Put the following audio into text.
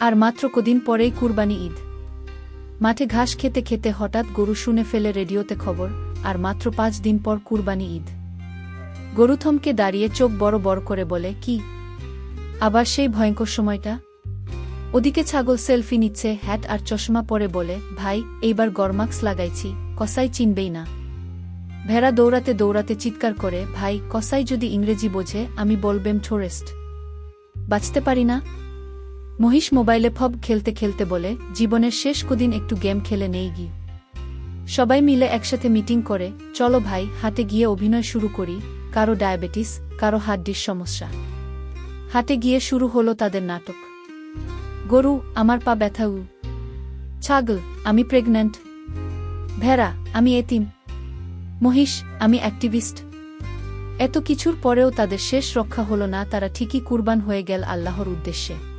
আর মাত্র কদিন পরেই কুরবানি ঈদ। মাঠে ঘাস খেতে খেতে হঠাৎ গরু শুনে ফেলে রেডিওতে খবর, আর মাত্র পাঁচ দিন পর কুরবানি ঈদ। গরু থমকে দাঁড়িয়ে চোখ বড় বড় করে বলে, কি? আবার সেই ভয়ঙ্কর সময়টা? ওদিকে ছাগল সেলফি নিচ্ছে, হ্যাট আর চশমা পরে বলে, ভাই, এইবার গরমাক্স লাগাইছি, কসাই চিনবেই না। ভেড়া দৌড়াতে দৌড়াতে চিৎকার করে, ভাই, কসাই যদি ইংরেজি বোঝে, আমি বলবেম ঠোরেস্ট বাঁচতে পারি না? মহিষ মোবাইলে ফব খেলতে খেলতে বলে, জীবনের শেষ কদিন একটু গেম খেলে নেই গি। সবাই মিলে একসাথে মিটিং করে, চলো ভাই, হাটে গিয়ে অভিনয় শুরু করি, কারও ডায়াবেটিস, কারও হাড্ডির সমস্যা। হাটে গিয়ে শুরু হলো তাদের নাটক। গরু, আমার পা ব্যথা উ। ছাগল, আমি প্রেগন্যান্ট। ভেড়া, আমি এতিম। মহিষ, আমি অ্যাক্টিভিস্ট। এত কিছুর পরেও তাদের শেষ রক্ষা হলো না, তারা ঠিকই কুরবান হয়ে গেল আল্লাহর উদ্দেশ্যে।